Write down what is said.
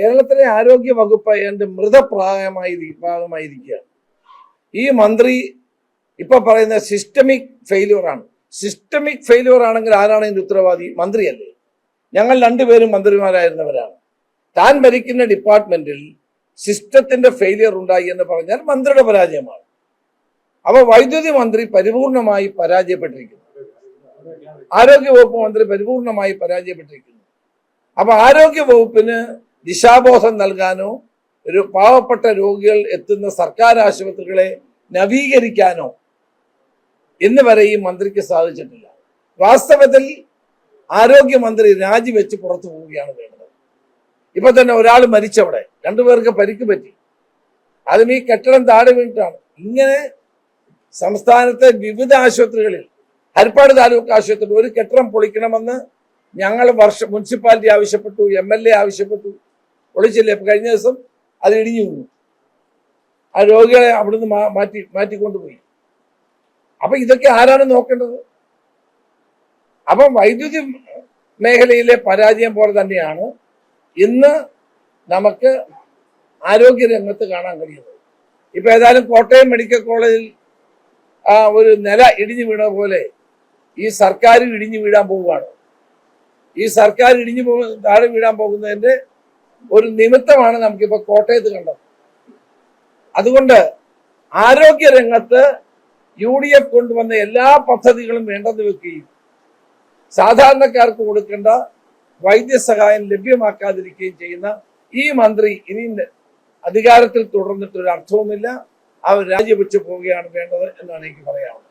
കേരളത്തിലെ ആരോഗ്യ വകുപ്പ് എന്റെ മൃതപ്രായമായി ഭാഗമായിരിക്കുകയാണ്. ഈ മന്ത്രി ഇപ്പൊ പറയുന്ന സിസ്റ്റമിക് ഫെയിലുവർ ആണ്. സിസ്റ്റമിക് ഫെയിലുവർ ആണെങ്കിൽ ആരാണ് ഇതിന്റെ ഉത്തരവാദി? മന്ത്രിയല്ലേ. ഞങ്ങൾ രണ്ടുപേരും മന്ത്രിമാരായിരുന്നവരാണ്. താൻ ഭരിക്കുന്ന ഡിപ്പാർട്ട്മെന്റിൽ സിസ്റ്റത്തിന്റെ ഫെയിലിയർ ഉണ്ടായി എന്ന് പറഞ്ഞാൽ മന്ത്രിയുടെ പരാജയമാണ്. അപ്പൊ വൈദ്യുതി മന്ത്രി പരിപൂർണമായി പരാജയപ്പെട്ടിരിക്കുന്നു. ആരോഗ്യ വകുപ്പ് മന്ത്രി പരിപൂർണമായി പരാജയപ്പെട്ടിരിക്കുന്നു. അപ്പൊ ആരോഗ്യ വകുപ്പിന് ദിശാബോധം നൽകാനോ ഒരു പാവപ്പെട്ട രോഗികൾ എത്തുന്ന സർക്കാർ ആശുപത്രികളെ നവീകരിക്കാനോ ഇന്ന് വരെ ഈ മന്ത്രിക്ക് സാധിച്ചിട്ടില്ല. വാസ്തവത്തിൽ ആരോഗ്യമന്ത്രി രാജിവെച്ച് പുറത്തു പോവുകയാണ് വേണ്ടത്. ഇപ്പൊ തന്നെ ഒരാൾ മരിച്ചവിടെ രണ്ടുപേർക്ക് പരിക്ക് പറ്റി. അതും ഈ കെട്ടിടം താഴെ വീണിട്ടാണ്. ഇങ്ങനെ സംസ്ഥാനത്തെ വിവിധ ആശുപത്രികളിൽ ഹരിപ്പാട് താലൂക്ക് ആശുപത്രിയിൽ ഒരു കെട്ടിടം പൊളിക്കണമെന്ന് ഞങ്ങൾ വർഷ മുനിസിപ്പാലിറ്റി ആവശ്യപ്പെട്ടു എ ആവശ്യപ്പെട്ടു. പൊളിച്ചില്ലേ ഇപ്പൊ കഴിഞ്ഞ ദിവസം അത് ഇടിഞ്ഞു വീണു. ആ രോഗികളെ അവിടുന്ന് മാറ്റി മാറ്റിക്കൊണ്ടുപോയി അപ്പൊ ഇതൊക്കെ ആരാണ് നോക്കേണ്ടത്? അപ്പൊ വൈദ്യുതി മേഖലയിലെ പരാജയം പോലെ തന്നെയാണ് ഇന്ന് നമുക്ക് ആരോഗ്യ രംഗത്ത് കാണാൻ കഴിയുന്നത്. ഇപ്പൊ ഏതായാലും കോട്ടയം മെഡിക്കൽ കോളേജിൽ ഒരു നില ഇടിഞ്ഞു വീണ പോലെ ഈ സർക്കാർ ഇടിഞ്ഞു വീഴാൻ പോവുകയാണ്. ഈ സർക്കാർ ഇടിഞ്ഞു പോ താഴെ വീഴാൻ പോകുന്നതിന്റെ ഒരു നിമിത്തമാണ് നമുക്കിപ്പോ കോട്ടയത്ത് കണ്ടത്. അതുകൊണ്ട് ആരോഗ്യ രംഗത്ത് യു ഡി എഫ് കൊണ്ടുവന്ന എല്ലാ പദ്ധതികളും വേണ്ടെന്ന് വെക്കുകയും സാധാരണക്കാർക്ക് കൊടുക്കേണ്ട വൈദ്യസഹായം ലഭ്യമാക്കാതിരിക്കുകയും ചെയ്യുന്ന ഈ മന്ത്രി ഇനി അധികാരത്തിൽ തുടർന്നിട്ട് ഒരു അർത്ഥവുമില്ല അവർ രാജിവെച്ചു പോവുകയാണ് വേണ്ടത് എന്നാണ് എനിക്ക് പറയാനുള്ളത്.